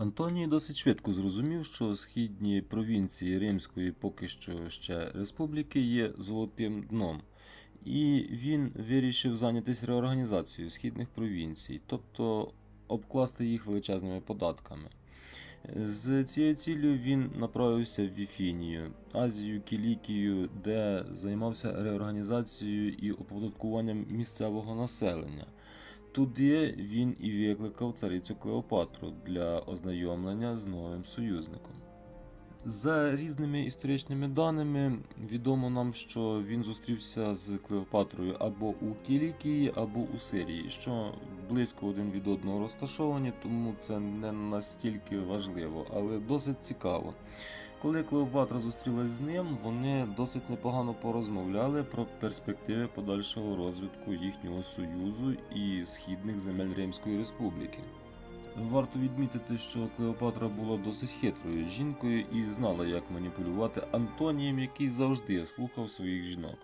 Антоній досить швидко зрозумів, що східні провінції Римської поки що ще республіки є золотим дном, і він вирішив зайнятися реорганізацією східних провінцій, тобто обкласти їх величезними податками. З цією ціллю він направився в Віфінію, Азію, Кілікію, де займався реорганізацією і оподаткуванням місцевого населення. Туди він і викликав царицю Клеопатру для ознайомлення з новим союзником. За різними історичними даними, відомо нам, що він зустрівся з Клеопатрою або у Кілікії, або у Сирії, що близько один від одного розташовані, тому це не настільки важливо, але досить цікаво. Коли Клеопатра зустрілась з ним, вони досить непогано порозмовляли про перспективи подальшого розвитку їхнього союзу і східних земель Римської Республіки. Варто відмітити, що Клеопатра була досить хитрою жінкою і знала, як маніпулювати Антонієм, який завжди слухав своїх жінок.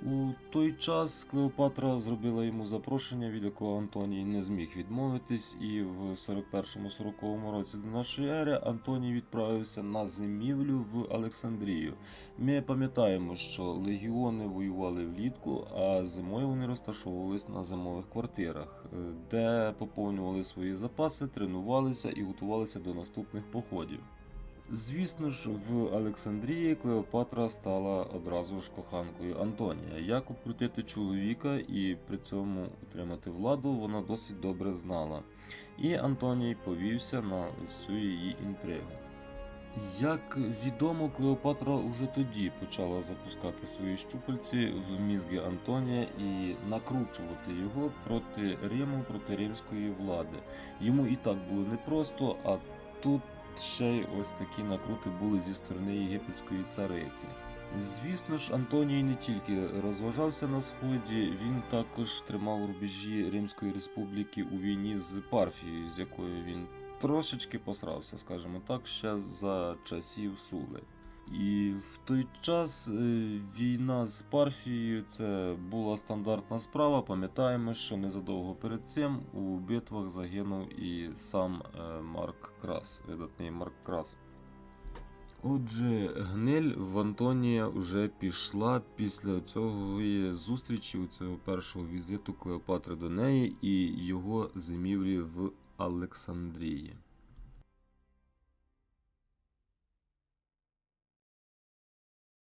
У той час Клеопатра зробила йому запрошення, від якого Антоній не зміг відмовитись, і в 41-40 році до нашої ери Антоній відправився на зимівлю в Олександрію. Ми пам'ятаємо, що легіони воювали влітку, а зимою вони розташовувались на зимових квартирах, е, де поповнювали свої запаси, тренувалися і готувалися до наступних походів. Звісно ж, в Олександрії Клеопатра стала одразу ж коханкою Антонія. Як обкрутити чоловіка і при цьому отримати владу, вона досить добре знала. І Антоній повівся на цю її інтригу. Як відомо, Клеопатра уже тоді почала запускати свої щупальці в мізги Антонія і накручувати його проти Риму, проти римської влади. Йому і так було непросто, а тут ще й ось такі накрути були зі сторони єгипетської цариці. Звісно ж, Антоній не тільки розважався на сході, він також тримав рубежі Римської республіки у війні з Парфією, з якою він трошечки посрався, скажімо так, ще за часів Сули. І в той час е, війна з Парфією це була стандартна справа. Пам'ятаємо, що незадовго перед цим у битвах загинув і сам е, Марк Крас, видатний Марк Крас. Отже, гниль в Антонія вже пішла після цього зустрічі, у цього першого візиту Клеопатри до неї і його зимівлі в Олександрії.